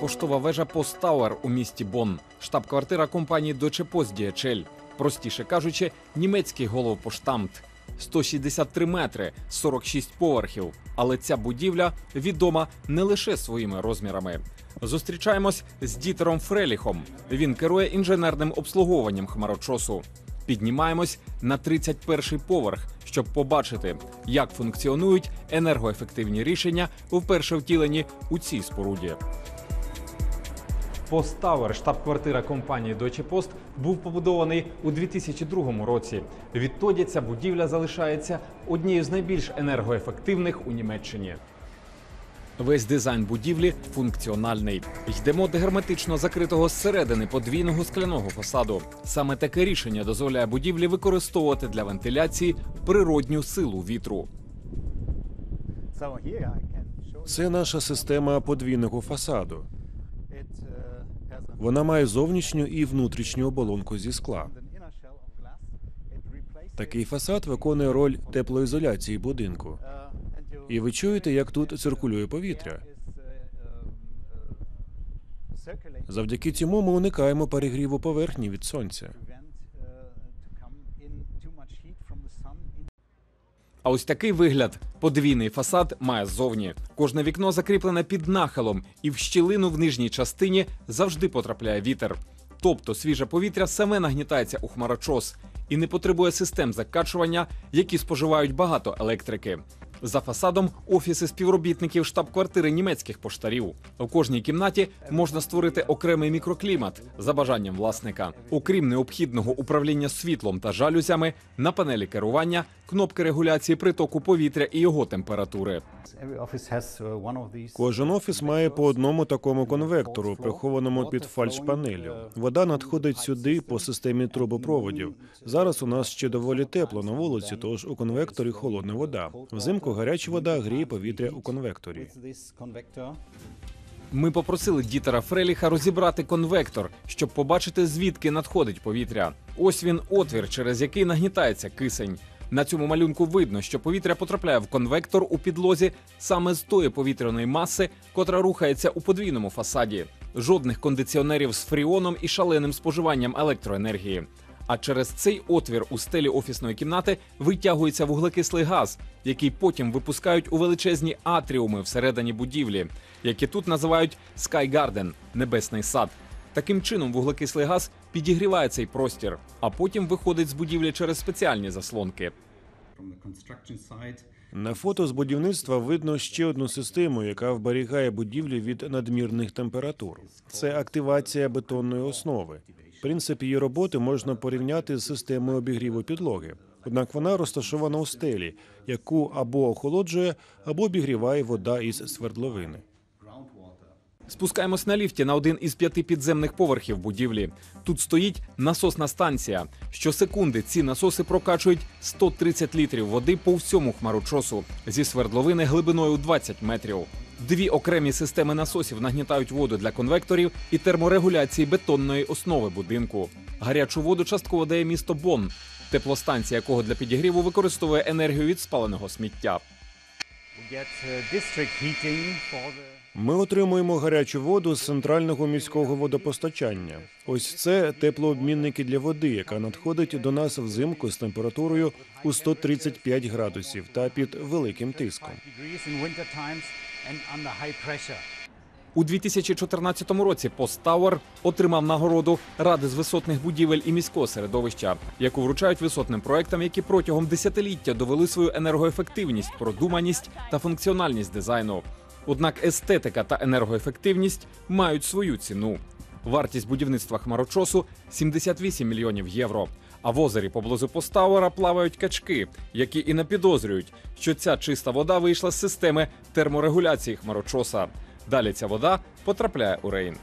поштова вежа Постауер у місті Бонн, штаб-квартира компанії Deutsche Post DHL. Простіше кажучи, німецький головпоштамт. 163 метри, 46 поверхів. Але ця будівля відома не лише своїми розмірами. Зустрічаємось з Дітером Фреліхом. Він керує інженерним обслуговуванням хмарочосу. Піднімаємось на 31-й поверх, щоб побачити, як функціонують енергоефективні рішення вперше втілені у цій споруді. Постауер, штаб-квартира компанії Deutsche Post, був побудований у 2002 році. Відтоді ця будівля залишається однією з найбільш енергоефективних у Німеччині. Весь дизайн будівлі функціональний. Йдемо до герметично закритого зсередини подвійного скляного фасаду. Саме таке рішення дозволяє будівлі використовувати для вентиляції природню силу вітру. Це наша система подвійного фасаду. Вона має зовнішню і внутрішню оболонку зі скла. Такий фасад виконує роль теплоізоляції будинку. І ви чуєте, як тут циркулює повітря. Завдяки цьому ми уникаємо перегріву поверхні від сонця. А ось такий вигляд подвійний фасад має ззовні. Кожне вікно закріплене під нахилом, і в щілину в нижній частині завжди потрапляє вітер. Тобто свіже повітря саме нагнітається у хмарочос і не потребує систем закачування, які споживають багато електрики. За фасадом офіси співробітників штаб-квартири німецьких поштарів. У кожній кімнаті можна створити окремий мікроклімат за бажанням власника. Окрім необхідного управління світлом та жалюзями, на панелі керування кнопки регуляції притоку повітря і його температури. Uh. Кожен офіс має по одному такому конвектору, прихованому під фальшпанелю. Вода надходить сюди по системі трубопроводів. Зараз у нас ще доволі тепло на вулиці, тож у конвекторі холодна вода. Взимку гаряча вода гріє повітря у конвекторі. Ми попросили Дітера Фреліха розібрати конвектор, щоб побачити, звідки надходить повітря. Ось він отвір, через який нагнітається кисень. На цьому малюнку видно, що повітря потрапляє в конвектор у підлозі саме з тої повітряної маси, котра рухається у подвійному фасаді. Жодних кондиціонерів з фріоном і шаленим споживанням електроенергії. А через цей отвір у стелі офісної кімнати витягується вуглекислий газ, який потім випускають у величезні атріуми всередині будівлі, які тут називають Sky Garden – небесний сад. Таким чином, вуглекислий газ підігріває цей простір, а потім виходить з будівлі через спеціальні заслонки. На фото з будівництва видно ще одну систему, яка вберігає будівлі від надмірних температур. Це активація бетонної основи. Принцип її роботи можна порівняти з системою обігріву підлоги. Однак вона розташована у стелі, яку або охолоджує, або обігріває вода із свердловини. Спускаємось на ліфті на один із п'яти підземних поверхів будівлі. Тут стоїть насосна станція. Щосекунди ці насоси прокачують 130 літрів води по всьому хмарочосу зі свердловини глибиною 20 метрів. Дві окремі системи насосів нагнітають воду для конвекторів і терморегуляції бетонної основи будинку. Гарячу воду частково дає місто Бонн, теплостанція якого для підігріву використовує енергію від спаленого сміття. Ми отримуємо гарячу воду з центрального міського водопостачання. Ось це теплообмінники для води, яка надходить до нас взимку з температурою у 135 градусів та під великим тиском. У 2014 році Постауер отримав нагороду Ради з висотних будівель і міського середовища, яку вручають висотним проектам, які протягом десятиліття довели свою енергоефективність, продуманість та функціональність дизайну. Однак естетика та енергоефективність мають свою ціну. Вартість будівництва хмарочосу 78 мільйонів євро. А в озері поблизу Поставора плавають качки, які і не підозрюють, що ця чиста вода вийшла з системи терморегуляції хмарочоса. Далі ця вода потрапляє у Рейн.